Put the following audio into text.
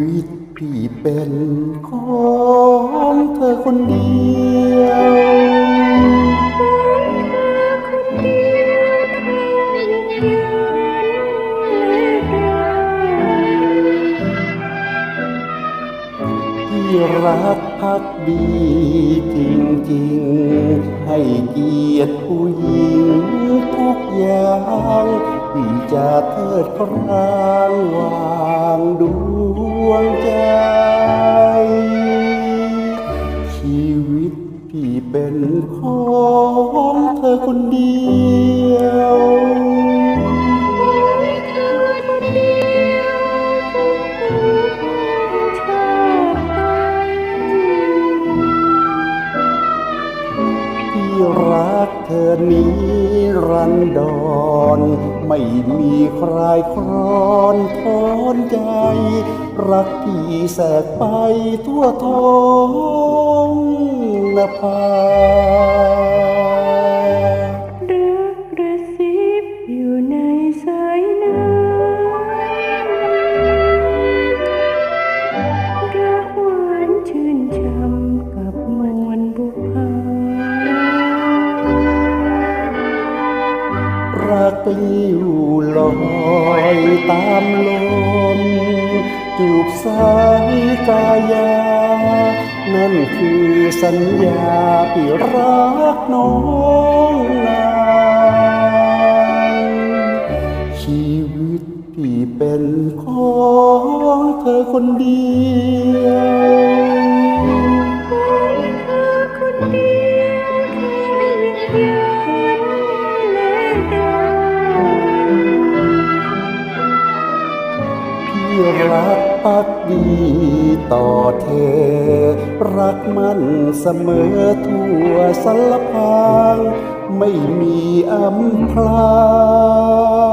วิตพี่เป็นของเธอคนเดียวที่รักพักดีจริงๆ ให้เกียรติผู้หญิง ทุกอย่างที่จะเทิดครางวางดวงใจ ชีวิตพี่เป็นของเธอคนเดียวที่รักเธอนี้ รันดอนไม่มีใครครอนทอนใจ รักพี่แสกไปทั่วท้องนภา รักอยู่ลอยตามลมจูบสายกายา นั่นคือสัญญาที่รักน้องนานชีวิตที่เป็นของเธอคนเดียวคนเดียวที่วิญญาณและ ปักดีต่อเธอ รักมันเสมอทั่วสารพาง ไม่มีอำพราง